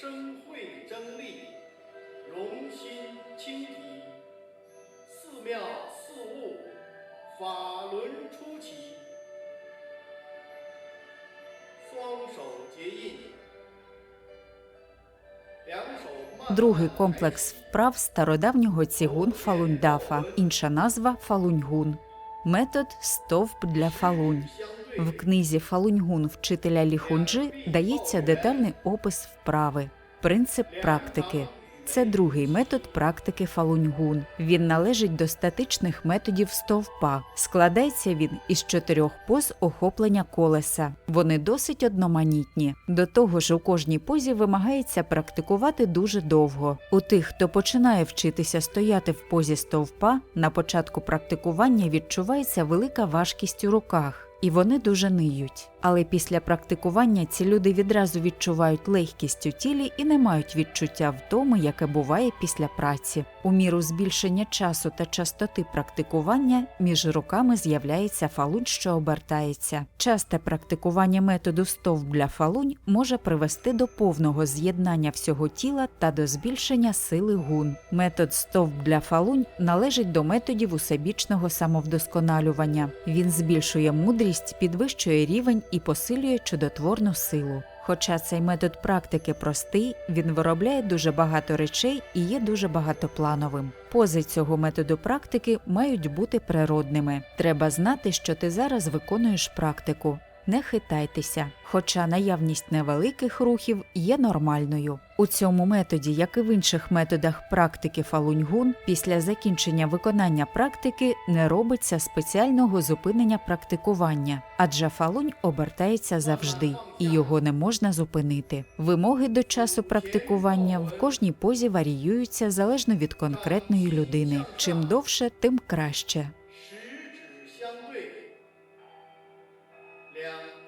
生慧争利，容心清体，寺庙四物，法轮出奇。双手结印，两手慢 Другий комплекс вправ стародавнього цігун фалуньдафа, інша назва фалуньгун. Метод стовп для фалунь. В книзі Фалуньгун вчителя Ліхунджи дається детальний опис вправи, принцип практики. Це другий метод практики фалуньгун. Він належить до статичних методів стовпа. Складається він із чотирьох поз охоплення колеса. Вони досить одноманітні. До того ж, у кожній позі вимагається практикувати дуже довго. У тих, хто починає вчитися стояти в позі стовпа, на початку практикування відчувається велика важкість у руках і вони дуже ниють. Але після практикування ці люди відразу відчувають легкість у тілі і не мають відчуття втоми, яке буває після праці. У міру збільшення часу та частоти практикування між руками з'являється фалунь, що обертається. Часте практикування методу стовп для фалунь може привести до повного з'єднання всього тіла та до збільшення сили гун. Метод стовп для фалунь належить до методів усебічного самовдосконалювання. Він збільшує мудрість, підвищує рівень і посилює чудотворну силу. Хоча цей метод практики простий, він виробляє дуже багато речей і є дуже багатоплановим. Пози цього методу практики мають бути природними. Треба знати, що ти зараз виконуєш практику. Не хитайтеся, хоча наявність невеликих рухів є нормальною. У цьому методі, як і в інших методах практики фалуньгун, після закінчення виконання практики не робиться спеціального зупинення практикування, адже фалунь обертається завжди, і його не можна зупинити. Вимоги до часу практикування в кожній позі варіюються залежно від конкретної людини. Чим довше, тим краще. Now,